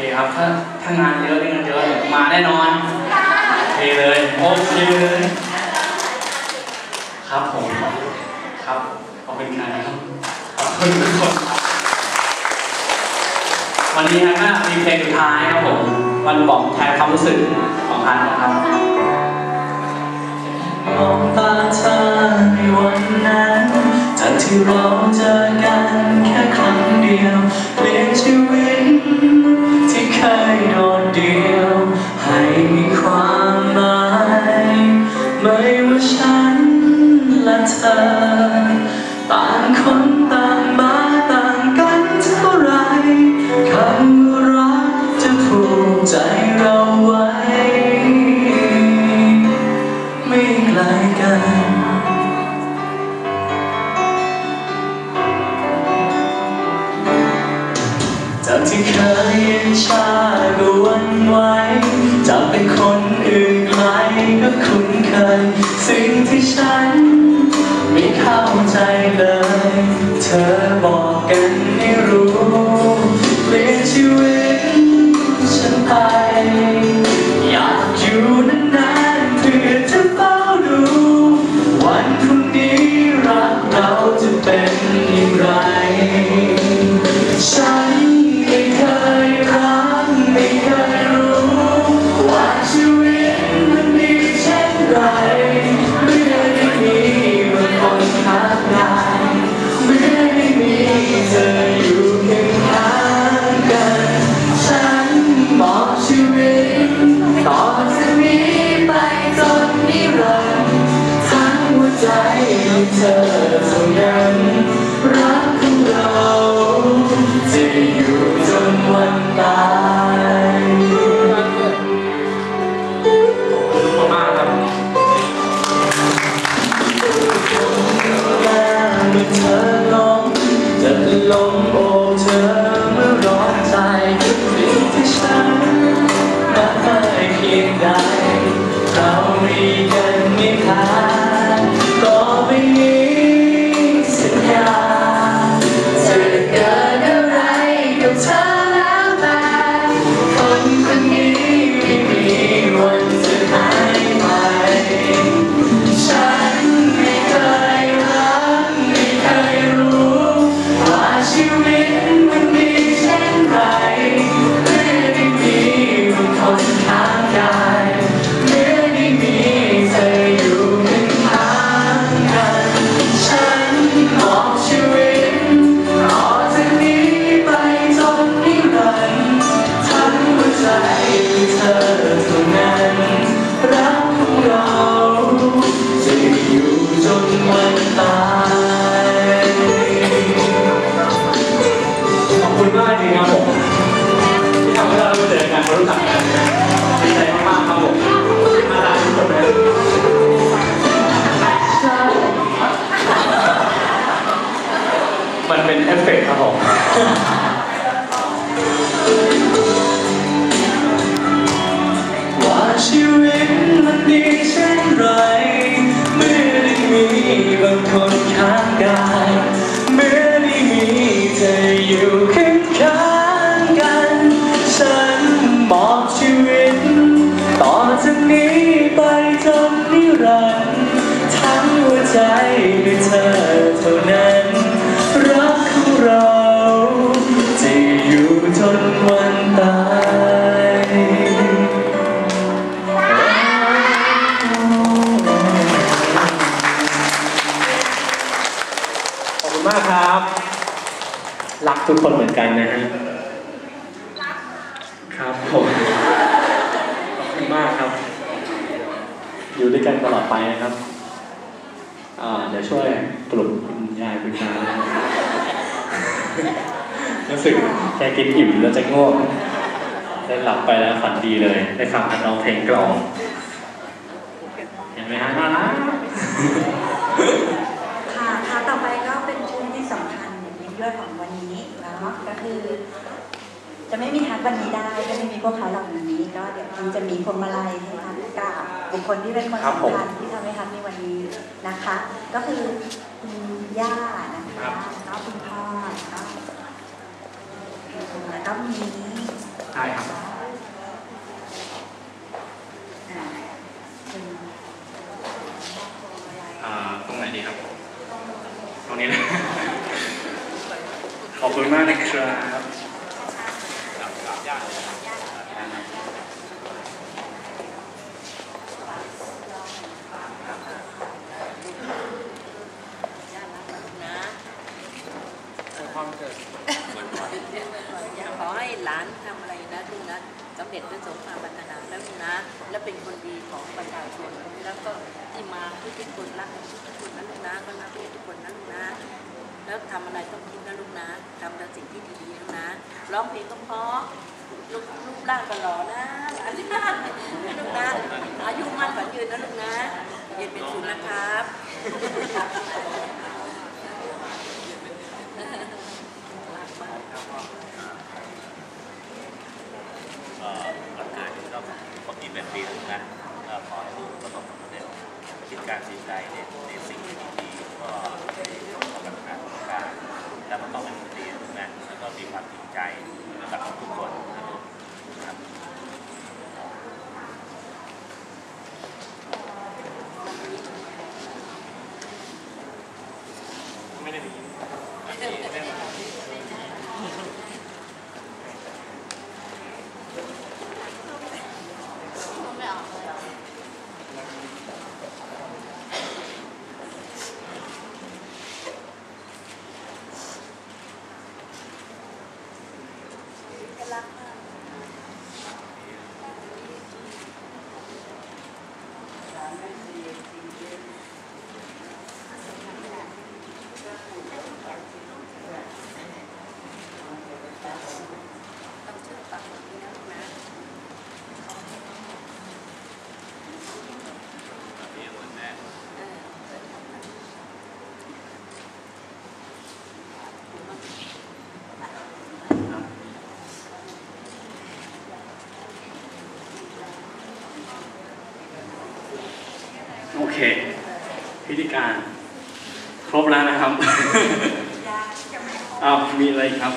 เคครับถ้าถ้างานเยอะนี่งานเยอะเนี่ยมาแน่นอนโอเคเลยโอเคเลยครับผมครับขอบคุณครับขอบคุณทุกคนวันนี้ฮะก็มีเพลงสุดท้ายครับผมวันบอกแทนความรู้สึกของพันนะครับมองตาเธอในวันนั้นจากที่เราเจอกันแค่ครั้งเดียวเปลี่ยนชีวิตที่เค ยโดดเดี่ยว ให้มีความหมาย ไม่ว่าฉันและเธอ ที่เคยย็นชาก็วันไหวจะเป็นคนอื่นไกลก็คุ้นเคย สิ่งที่ฉันไม่เข้าใจเลย เธอ นี้ไปจนนิรันดร์ทั้งหัวใจด้วยเธอ อยู่ด้วยกันตลอดไปนะครับอ่าเดี๋ยวช่วยปลุกคุณยายคุณตารู้สึกแกกินอิ่มแล้วจะง่วงได้หลับไปแล้วฝันดีเลย ได้ฟังน้องเพลงกลอง เห็นไหมฮะน่ารักค่ะค่ะต่อไปก็เป็นช่วงที่สำคัญอย่างยิ่งด้วยของวันนี้เนาะก็คือ จะไม่มีทักวันนี้ได้ก็ไม่มีพวกเขาเหล่านี้ก็เดี๋ยวคุณจะมีพวงมาลัยให้ทักกราบบุคคลที่เป็นคนครับผมสำคัญที่ทำให้ทักในวันนี้นะคะ ก็คือคุณย่านะคะแล้วก็คุณพ่อแล้วก็แล้วก็มีคช่ครับอ่าเป็นอ่าตรงไหนดีครับ ตรงนี้นะขอบคุณมากนะครับ อยากขอให้หลานทำอะไรนะลูกนะสำเร็จด้วยสมความปรารถนาแล้วลูกนะและเป็นคนดีของประชาชนแล้วก็ที่มาทุกคนรักทุกคนนะลูกนะก็รักทุกคนนะลูกนะแล้วทำอะไรต้องคิดนะลูกนะทำแต่สิ่งที่ดีๆนะลูกนะร้องเพลงก็เพราะลูกลูกร่างก็หล่อนะหลานนะลูกนะอายุมั่นขวัญยืนนะลูกนะเย็นเป็นสุขนะครับ ก็วันเกิดก็ปกติเป็นปีนึงนะก็ขอให้ลูกประสบความสำเร็จคิดการสิ่งใดในในสิ่งที่ดีๆก็ขอประทานทุกการแล้วมันต้องเป็นคนดีนะแล้วก็มีความจริงใจกับทุกคนนะลูกนะครับ ไม่ได้ดี โอเค พิธีการ ครบแล้วนะครับอ้าวมีอะไรอีกครับ